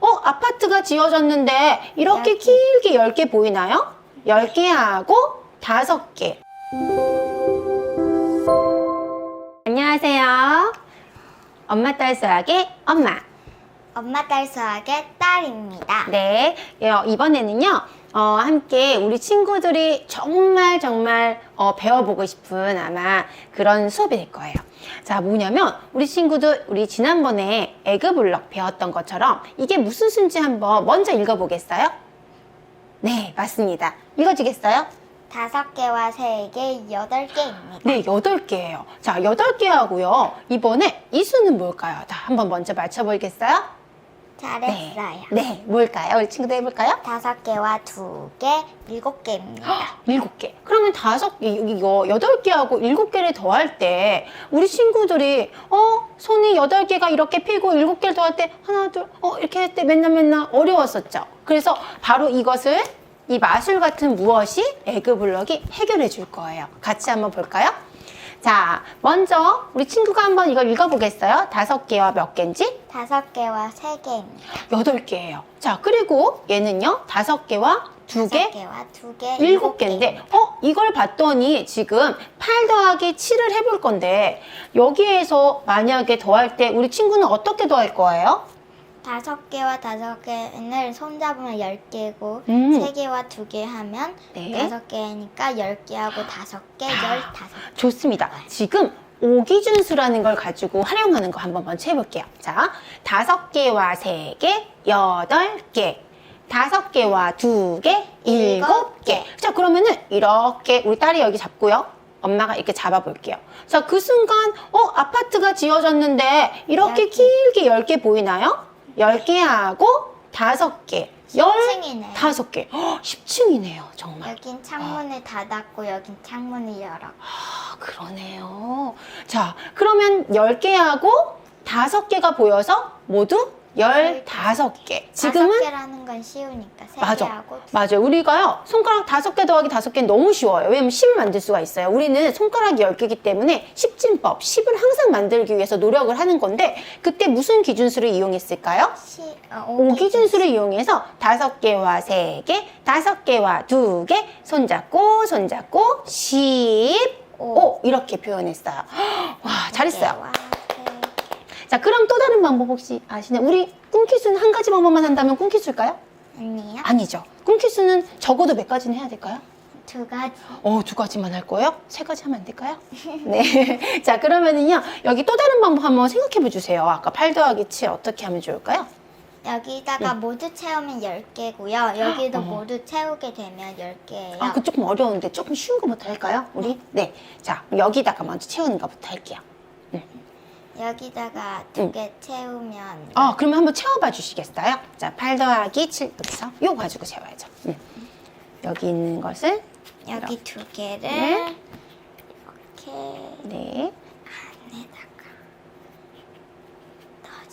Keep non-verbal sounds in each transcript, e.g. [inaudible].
어, 아파트가 지어졌는데 이렇게. 길게 10개 보이나요? 10개하고 5개. 안녕하세요. 엄마 딸 수학의 엄마. 엄마 딸 수학의 딸입니다. 네, 어, 이번에는요, 어, 함께 우리 친구들이 정말 정말 어, 배워보고 싶은 아마 그런 수업이 될 거예요. 자, 뭐냐면 우리 친구들 우리 지난번에 에그블럭 배웠던 것처럼 이게 무슨 수인지 한번 먼저 읽어보겠어요? 네, 맞습니다. 읽어주겠어요? 다섯 개와 세 개, 여덟 개입니다. 네, 여덟 개예요. 자, 여덟 개 하고요. 이번에 이 수는 뭘까요? 자, 한번 먼저 맞춰보겠어요? 잘했어요. 네, 뭘까요? 우리 친구들 해볼까요? 다섯 개와 두 개, 일곱 개입니다. 일곱 개. 그러면 다섯 개, 이거 여덟 개하고 일곱 개를 더할 때 우리 친구들이 어 손이 여덟 개가 이렇게 피고 일곱 개를 더할 때 하나 둘어 이렇게 할 때 맨날 맨날 어려웠었죠. 그래서 바로 이것을 이 마술 같은 무엇이 에그블럭이 해결해 줄 거예요. 같이 한번 볼까요? 자, 먼저 우리 친구가 한번 이걸 읽어보겠어요? 다섯 개와 몇 개인지? 다섯 개와 세 개입니다. 여덟 개예요. 자, 그리고 얘는요, 다섯 개와 두 개, 다섯 개와 두 개, 일곱 개인데, 어, 이걸 봤더니 지금 8 더하기 7을 해볼 건데, 여기에서 만약에 더할 때 우리 친구는 어떻게 더할 거예요? 다섯 개와 다섯 개는 손잡으면 열 개고 음. 세 개와 두 개 하면 네. 다섯 개니까 열 개하고 다섯 개, 열 다섯 개. 좋습니다. 지금 오기준수라는 걸 가지고 활용하는 거 한번 먼저 해볼게요. 자, 다섯 개와 세 개, 여덟 개. 다섯 개와 두 개, 일곱 개. 자, 그러면은 이렇게 우리 딸이 여기 잡고요. 엄마가 이렇게 잡아볼게요. 자, 그 순간, 어, 아파트가 지어졌는데 이렇게 열 개. 길게 열 개 보이나요? 열개 하고 다섯 개. 열 10층이네요. 다섯 개. 10층이네요, 정말. 여긴 창문을 닫았고 여긴 창문을 열어. 아, 그러네요. 자, 그러면 10개 하고 5개가 보여서 모두 15개. 다섯 지금은 개라는 건 쉬우니까 세 맞아. 개하고 두 맞아요. 우리가요, 손가락 5개 더하기 5개는 너무 쉬워요. 왜냐면 10을 만들 수가 있어요. 우리는 손가락이 10개이기 때문에 10진법, 10을 항상 만들기 위해서 노력을 하는 건데, 그때 무슨 기준수를 이용했을까요? 시, 어, 오기준수를 이용해서 다섯 개와 세 개, 다섯 개와 두 개, 손잡고, 손잡고, 십, 오, 이렇게 표현했어요. [gasps] 와, 잘했어요. 개와 세 개. 자, 그럼 또 다른 방법 혹시 아시나요? 우리 꿈키수는 한 가지 방법만 한다면 꿈키수일까요? 아니요. 아니죠. 꿈키수는 적어도 몇 가지는 해야 될까요? 두 가지. 어, 두 가지만 할 거예요? 세 가지 하면 안 될까요? [laughs] 네. 자, 그러면은요, 여기 또 다른 방법 한번 생각해 보주세요. 아까 8 더하기 7 어떻게 하면 좋을까요? 여기다가 모두 채우면 10개고요. 여기도 어. 모두 채우게 되면 10개예요. 아, 그 조금 어려운데 조금 쉬운 거부터 할까요? 우리? 네. 자, 여기다가 먼저 채우는 거부터 할게요. 여기다가 응. 두개 채우면 아, 그러면 한번 채워봐 주시겠어요? 자, 8 더하기 7 여기서 요 가지고 채워야죠. 음. 여기 있는 것을 여기 두 개를 네. 이렇게 네. 안에다가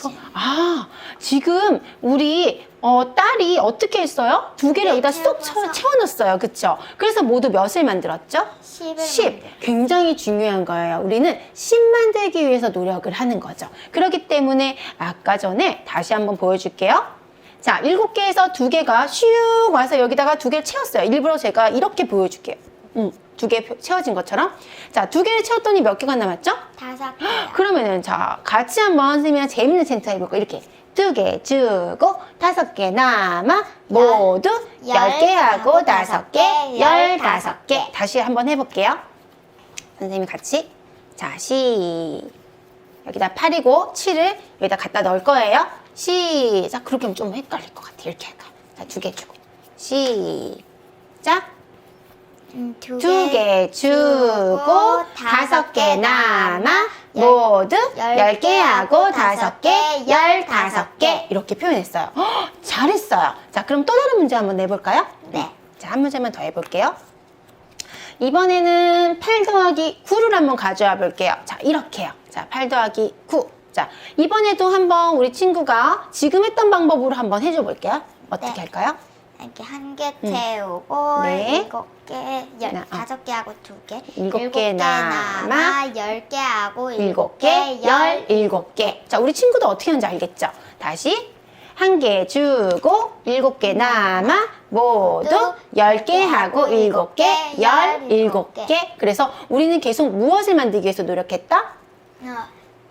그- 아, 지금 우리 어, 딸이 어떻게 했어요? 두 개를 네, 여기다 쏙 채워, 채워서. 채워 넣었어요. 그쵸? 그래서 모두 몇을 만들었죠? 10을 10. 굉장히 중요한 거예요. 우리는 10 만들기 위해서 노력을 하는 거죠. 그렇기 때문에 아까 전에 다시 한번 보여줄게요. 자, 7개에서 두 개가 슉 와서 여기다가 두 개를 채웠어요. 일부러 제가 이렇게 보여줄게요. 음, 두 개 채워진 것처럼. 자, 두 개를 채웠더니 몇 개가 남았죠? 다섯 개요. [gasps] 그러면은 자 같이 한번 선생님이랑 재밌는 센터 해볼까 이렇게 두 개 주고 다섯 개 남아 모두 열 열 개 하고 하고 다섯 개 개, 열열 다섯 개. 개. 다시 한번 해볼게요. 선생님 같이. 자 시. 여기다 8이고 7을 여기다 갖다 넣을 거예요. 시작 그렇게 하면 좀 헷갈릴 것 같아. 이렇게 할까? 자 두 개 주고. 시작. 음, 두두개 주고 다섯 개 남아 모두 열열개 하고 하고 다섯 개, 열 다섯 개 이렇게 표현했어요. 헉, 잘했어요. 자, 그럼 또 다른 문제 한번 내볼까요? 네. 자, 한 문제만 더 해볼게요. 이번에는 8 더하기 9를 한번 가져와 볼게요. 자, 이렇게요. 자, 8 더하기 9. 자, 이번에도 한번 우리 친구가 지금 했던 방법으로 한번 해줘 볼게요. 어떻게 네. 할까요? 이렇게 한 개 채우고 네. 일곱 개, 열, 나- 어. 다섯 개 하고 두 개, 일곱 개 남아, 남아, 열개 하고 일곱 개, 열 일곱 개. 자, 우리 친구도 어떻게 하는지 알겠죠? 다시 한 개 주고 일곱 개 남아 모두 열 개 하고 일곱 개, 열 일곱 개. 그래서 우리는 계속 무엇을 만들기 위해서 노력했다? 어,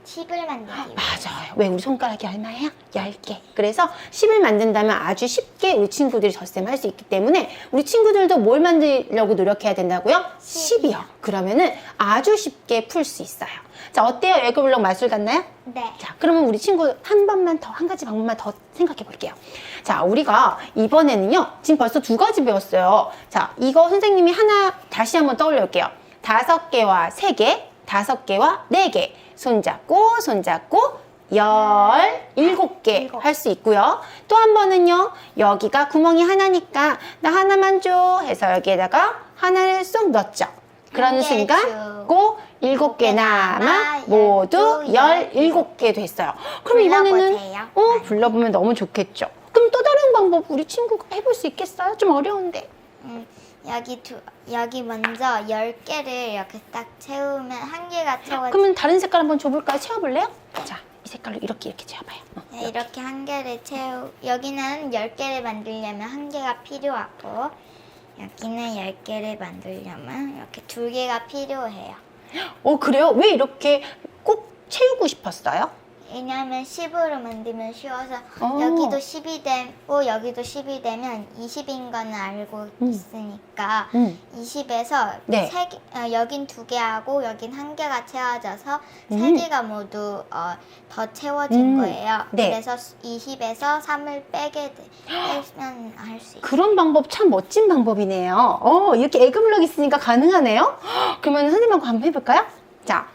10을 만들기. 맞아요. 왜 우리 손가락이 얼마예요? 10개. 그래서 10을 만든다면 아주 쉽게 우리 친구들이 젖셈 할 수 있기 때문에 우리 친구들도 뭘 만들려고 노력해야 된다고요? 10이요. 그러면은 아주 쉽게 풀 수 있어요. 자, 어때요? 에그블럭 마술 같나요? 네. 자, 그러면 우리 친구 한 번만 더, 한 가지 방법만 더 생각해 볼게요. 자, 우리가 이번에는요, 지금 벌써 두 가지 배웠어요. 자, 이거 선생님이 하나 다시 한번 떠올려 볼게요. 다섯 개와 세 개, 다섯 개와 네 개. 손잡고, 손잡고, 열, 일곱 개. 할 수 있고요. 또 한 번은요, 여기가 구멍이 하나니까 나 하나만 줘 해서 여기에다가 하나를 쏙 넣었죠. 그러는 개 순간, 고 일곱 개 남아 모두 열 일곱 개 됐어요. 그럼 이번에는. 어 불러보면 너무 좋겠죠. 그럼 또 다른 방법 우리 친구가 해볼 수 있겠어요? 좀 어려운데. 음, 여기 두 여기 먼저 10개를 이렇게 딱 채우면 한 개가 채워져. 그러면 다른 색깔 한번 줘볼까요? 채워볼래요? 자, 이 색깔로 이렇게 이렇게 채워봐요. 어, 네, 이렇게 한 개를 채우 여기는 10개를 만들려면 한 개가 필요하고 여기는 10개를 만들려면 이렇게 두 개가 필요해요. 어 그래요? 왜 이렇게 꼭 채우고 싶었어요? 왜냐하면 10으로 만들면 쉬워서 어. 여기도 10이 되고 여기도 10이 되면 20인 거는 알고 음. 있으니까 음. 20에서 네. 세 개, 어, 여긴 두 개하고 여긴 한 개가 채워져서 음. 세 개가 모두 어, 더 채워진 음. 거예요. 네. 그래서 20에서 3을 빼게 되, 빼면 할 수 있어요. 그런 방법 참 멋진 방법이네요. 어, 이렇게 에그블럭 있으니까 가능하네요. [gasps] 그러면 선생님하고 한번 해볼까요? 자,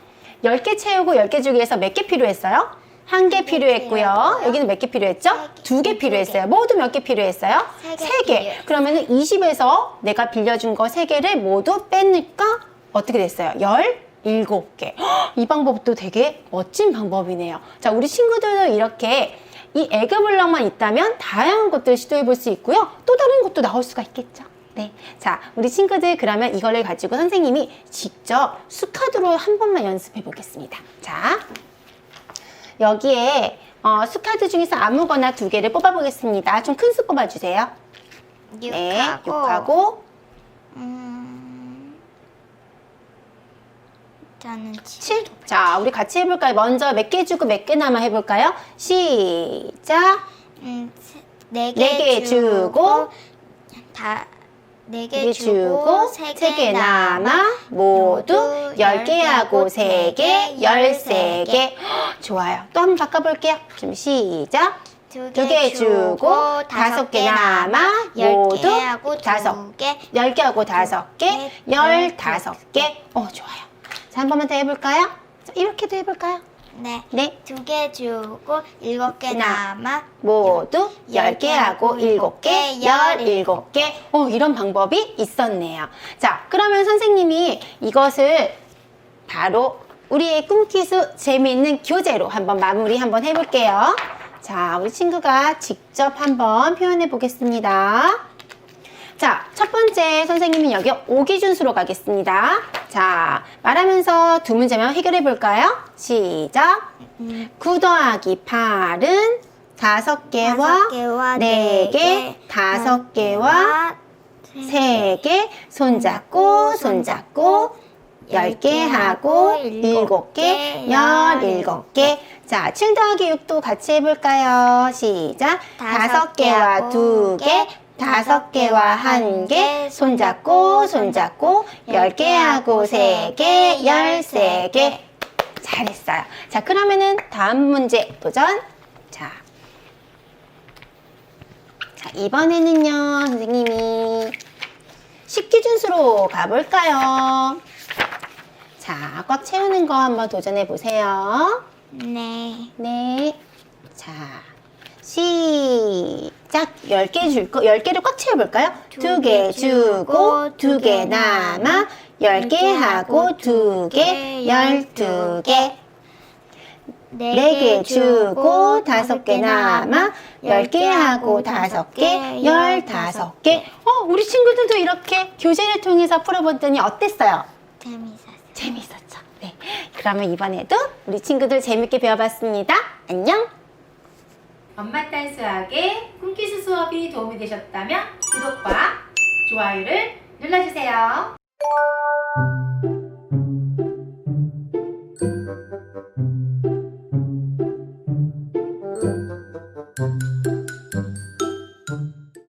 10개 채우고 10개 주기 위해서 몇 개 필요했어요? 한 개 필요했고요. 여기는 몇 개 필요했죠? 세 개. 두개두 필요했어요. 개. 모두 몇 개 필요했어요? 세개세 개. 그러면은 20에서 내가 빌려준 거 세 개를 모두 빼니까 어떻게 됐어요? 17개. 이 방법도 되게 멋진 방법이네요. 자, 우리 친구들도 이렇게 이 에그블럭만 있다면 다양한 것들 시도해 볼 수 있고요. 또 다른 것도 나올 수가 있겠죠. 네. 자, 우리 친구들 그러면 이거를 가지고 선생님이 직접 수카드로 한 번만 연습해 보겠습니다. 자, 여기에 어, 수카드 중에서 아무거나 두 개를 뽑아 보겠습니다. 좀 큰 수 뽑아 주세요. 네. 6하고, 6하고 음, 7. 자, 우리 같이 해볼까요? 먼저 몇 개 주고 몇 개 남아 해볼까요? 시작. 음, 네네개개 주고 주고, 다 네개개 주고 세세개개 남아 모두 열 개 하고 세 개, 열세 개. 좋아요. 또 한번 바꿔볼게요. 좀 시작. 두 개 주고 다섯 개 남아 모두 다섯 개 열 개 하고 다섯 개, 개, 열 다섯 개. 어, 좋아요. 자, 한 번만 더 해볼까요? 자, 이렇게도 해볼까요? 네. 네. 두 개 주고 일곱 개 나- 남아 모두 10개 하고 7개, 17개. 어, 이런 방법이 있었네요. 자, 그러면 선생님이 이것을 바로 우리의 꿈기수 재미있는 교재로 한번 마무리 한번 해볼게요. 자, 우리 친구가 직접 한번 표현해 보겠습니다. 자, 첫 번째 선생님은 여기 오기준수로 가겠습니다. 자, 말하면서 두 문제만 해결해 볼까요? 시작. 음, 9 더하기 8은 다섯 개와 다섯 개와 네 네 개, 개, 다섯 개와 세 개, 손잡고, 손잡고, 열 개 하고, 일곱 개, 열일곱 개. 자, 7 더하기 6도 같이 해볼까요? 시작. 다섯 개와 두 개, 다섯 개와 한 개, 손잡고, 손잡고, 열 개 하고 세 개, 열세 개. 잘했어요. 자, 그러면은 다음 문제 도전. 자. 자, 이번에는요, 선생님이 식기준수로 가볼까요? 자, 꽉 채우는 거 한번 도전해 보세요. 네. 네. 자, 시작. 10개 줄 거, 10개를 꽉 채워볼까요? 두두개개 주고, 두개 남아, 남아, 10개 하고, 두 개, 열두 개. 네 개 주고 다섯 개 남아 열개 하고 다섯 개 열다섯 개. 어, 우리 친구들도 이렇게 교재를 통해서 풀어봤더니 어땠어요? 재밌었어요. 재밌었죠? 네. 그러면 이번에도 우리 친구들 재밌게 배워봤습니다. 안녕! 엄마 딸 수학의 꿈기수 수업이 도움이 되셨다면 구독과 좋아요를 눌러주세요.